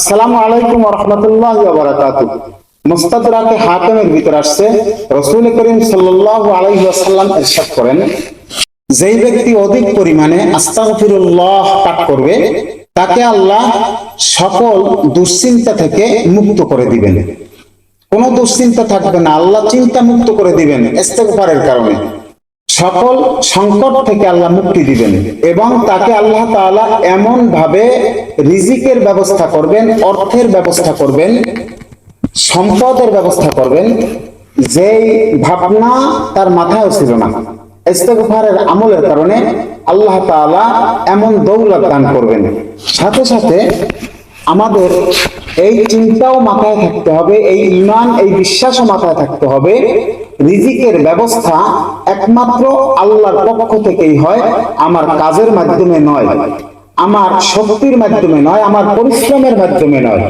আসসালামু আলাইকুম রহমতুল্লাহ মুস্তাদরাকে ভিতর আসছে। রসুল করিম ওয়াসাল্লাম ইরশাদ করেন, যেই ব্যক্তি অধিক পরিমাণে আস্তাগফিরুল্লাহ পাঠ করবে, তাকে আল্লাহ সকল দুশ্চিন্তা থেকে মুক্ত করে দিবেন। কোনো দুশ্চিন্তা থাকবে না। আল্লাহ চিন্তা মুক্ত করে দিবেন ইস্তেগফারের কারণে। সকল সংকট থেকে আল্লাহ মুক্তি দিবেন এবং তাকে আল্লাহ তাআলা এমন ভাবে রিজিকের ব্যবস্থা করবেন, অর্থের ব্যবস্থা করবেন, সম্পদের ব্যবস্থা করবেন, যেই ভাবনা তার মাথায় ছিল না। ইস্তেগফারের আমলের কারণে আল্লাহ তাআলা এমন দৌলত দান করবেন। সাথে সাথে আমাদের এই চিন্তাও মাথায় থাকতে হবে, এই ইমান, এই বিশ্বাসও মাথায় থাকতে হবে, রিজিকের ব্যবস্থা একমাত্র আল্লাহর পক্ষ থেকেই হয়, আমার কাজের মাধ্যমে নয়, আমার শক্তির মাধ্যমে নয়, আমার পরিশ্রমের মাধ্যমে নয়।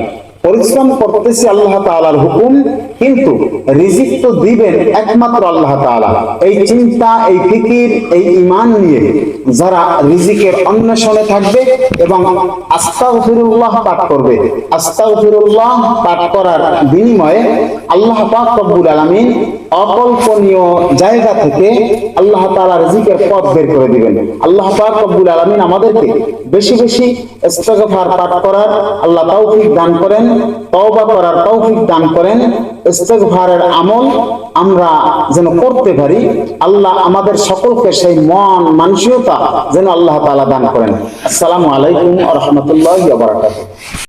পরিশ্রম করতেছি আল্লাহ তালার হুকুম কিন্তু রিজিক তো দিবেন একমাত্র আল্লাহ তাআলা। এই চিন্তা, এই ফিকির, এই ঈমান নিয়ে যারা রিজিকের অন্বেষণে থাকবে এবং আস্তাগফিরুল্লাহ পাঠ করবে, আস্তাগফিরুল্লাহ পাঠ করার বিনিময়ে আল্লাহ পাক রব্বুল আলামিন অকল্পনীয় জায়গা থেকে আল্লাহ তাআলা রিজিকের পথ বের করে দিবেন। আল্লাহ পাক রব্বুল আলামিন আমাদেরকে বেশি বেশি ইস্তেগফার পাঠ করার আল্লাহ তৌফিক দান করেন, তওবা করার তৌফিক দান করেন ইস্তেগফারের আমল আমরা যেন করতে পারি, আল্লাহ আমাদের সকলকে সেই মন মানসিকতা যেন আল্লাহ তাআলা দান করেন। আসসালামু আলাইকুম রাহমাতুল্লাহি ওয়া বারাকাতুহু।